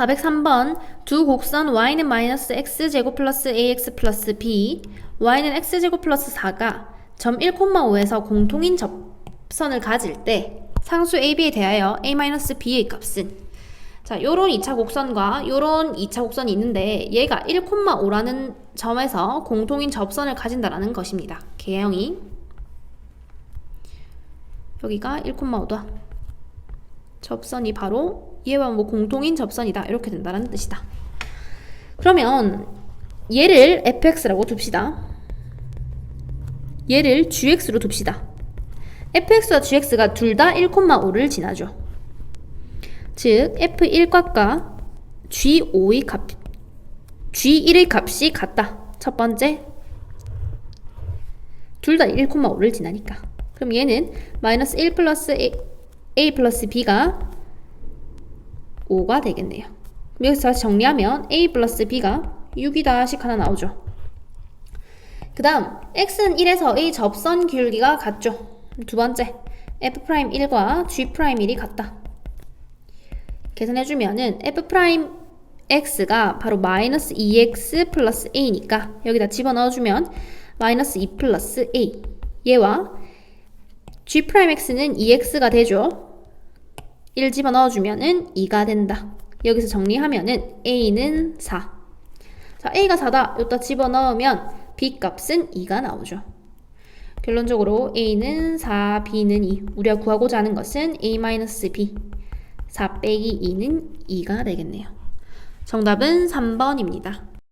403번 두 곡선 y는 마이너스 x제곱 플러스 ax 플러스 b y는 x제곱 플러스 4가 점 1,5에서 공통인 접선을 가질 때 상수 ab에 대하여 a-b의 값은 자, 요런 2차 곡선과 요런 2차 곡선이 있는데 얘가 1,5라는 점에서 공통인 접선을 가진다라는 것입니다. 개형이 여기가 1,5다. 접선이 바로 얘와 뭐 공통인 접선이다. 이렇게 된다는 뜻이다. 그러면 얘를 fx라고 둡시다. 얘를 gx로 둡시다. fx와 gx가 둘 다 1,5를 지나죠. 즉 f1값과 g5의 값 g1의 값이 같다. 첫 번째 둘 다 1,5를 지나니까. 그럼 얘는 마이너스 1 플러스 a, 플러스 b가 5가 되겠네요. 여기서 다시 정리하면 a 플러스 b가 6이다씩 하나 나오죠. 그 다음 x는 1에서 a 접선 기울기가 같죠. 두 번째 f'1과 g'1이 같다. 계산해주면은 f'x가 바로 마이너스 2x 플러스 a니까 여기다 집어넣어주면 마이너스 2 플러스 a 얘와 g'x는 2x가 되죠. 1 집어넣어주면은 2가 된다. 여기서 정리하면은 a는 4. 자, a가 4다. 여기다 집어넣으면 b 값은 2가 나오죠. 결론적으로 a는 4, b는 2. 우리가 구하고자 하는 것은 a-b. 4 빼기 2는 2가 되겠네요. 정답은 3번입니다.